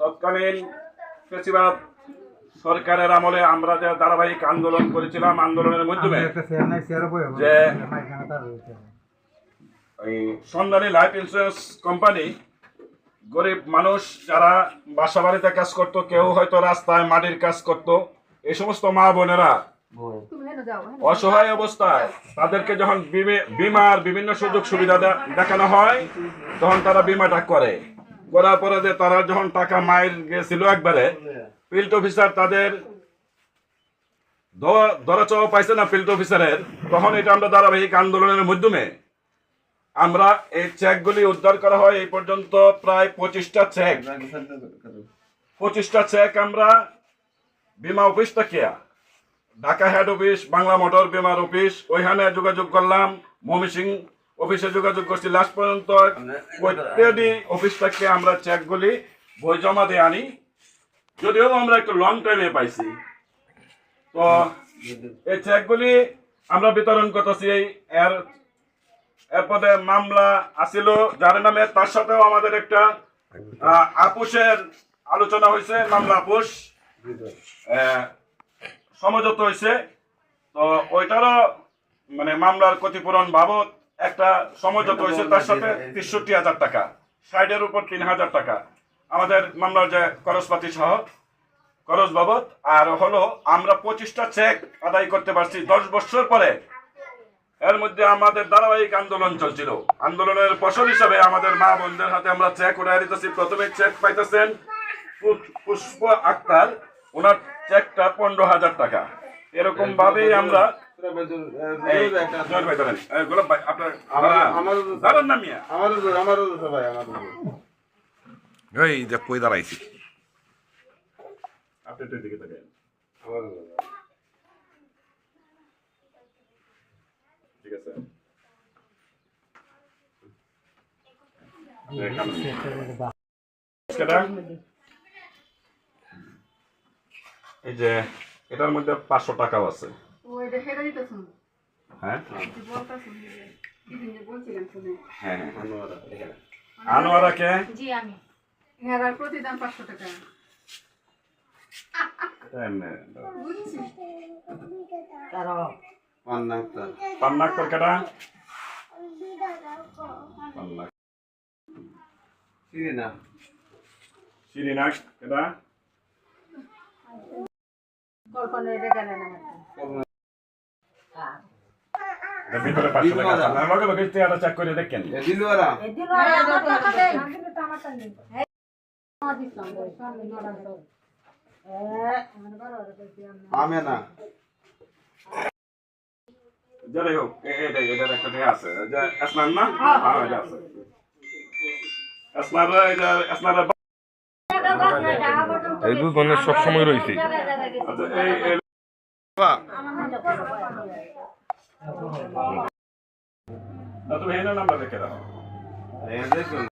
তৎকালীন ফেসিবাদ সরকারের আমলে আমরা যে ধারাবাহিক আন্দোলন করেছিলাম আন্দোলনের মাধ্যমে যে সন্ধানী লাইফ ইন্স্যুরেন্স কোম্পানি গরিব মানুষ যারা বাসা বাড়িতে কাজ করতো কেউ হয়তো রাস্তায় মাটির কাজ করতো এই সমস্ত মা বোনেরা অসহায় অবস্থায় তাদেরকে যখন বিমে- বিমার বিভিন্ন সুযোগ সুবিধা দে- দেখানো হয় তখন তারা বিমাটা করে। করার পরে যে তারা যখন টাকা মায়ের গেছিল একবারে, ফিল্ড অফিসার তাদের দ- ধরাচোয়া পাইছে না ফিল্ড অফিসারের, তখন এটা আমরা ধারাবাহিক আন্দোলনের মাধ্যমে আমরা এই চেকগুলি উদ্ধার করা হয়। এই পর্যন্ত প্রায় পঁচিশটা চেক পঁচিশটা চেক আমরা বিমা অফিস থেকে Dhaka head office, Bangla motor বিমার অফিস, ওইখানে যোগাযোগ করলাম মমিসিং অফিসে যোগাযোগ করছি। লাস্ট পর্যন্ত প্রত্যেকটি অফিস থেকে আমরা চেকগুলি বই জমা দিয়ে আনি। যদিও আমরা একটু লং টাইমে পাইছি। তো এই চেকগুলি আমরা বিতরণ করতেছি। এর এরপরে মামলা আসিল যার নামে তার সাথেও আমাদের একটা আহ, আপুসের আলোচনা হয়েছে মামলা আহ, সমঝোত হয়েছে। তো ওইটারও মানে মামলার ক্ষতিপূরণ বাবদ একটা সমঝোত হয়েছে তার সাথে তেষট্টি হাজার টাকা। সাইডের উপর তিন হাজার টাকা। আমাদের মামলার যে খরচপাতি সহ খরচ বাবদ আর হলো আমরা পঁচিশটা চেক আদায় করতে পারছি দশ বছর পরে। এর মধ্যে আমাদের ধারাবাহিক আন্দোলন চলছিল। আন্দোলনের ফসল হিসাবে আমাদের মা বোনদের হাতে আমরা চেক উঠাই দিতেছি প্রথমে চেক পাইতেছেন পুষ্প আক্তার। ওনার চেকটা পনেরো হাজার টাকা। এরকম ভাবেই আমরা এই, দাঁড়ান। এই, যে কই দাঁড়াইছি? আপনি। ঠিক আছে। এই যে এটার মধ্যে পাঁচশো টাকাও আছে। ওইটা সেটা দিতেছুন হ্ঁ বলতেছুন দিদিন যে বলছিলাম শুনে হ্যাঁ হ্যাঁ। আনোয়ারা। আনোয়ারাকে? জি আমি। হেরার প্রতিদান পাঁচশো টাকা। এটা এমনি বুঝছি? পান্না আক্তার। পান্নাক তরকাটা পান্নাক না। কল্পনা এটা আমার এটা ভিতরে পাঁচশো টাকা আছে আপনার লগে লগে চেয়ারটা চেক করে দেখেন এ দিলওয়ারা? আমে না। যাই হোক এ- এটা একটা ইয়ে আছে যে না হ্যাঁ এটা আছে আসনার এটা আসনার এই দুধ মানে সবসময় রয়েছে আচ্ছা এই এই না তুমি এর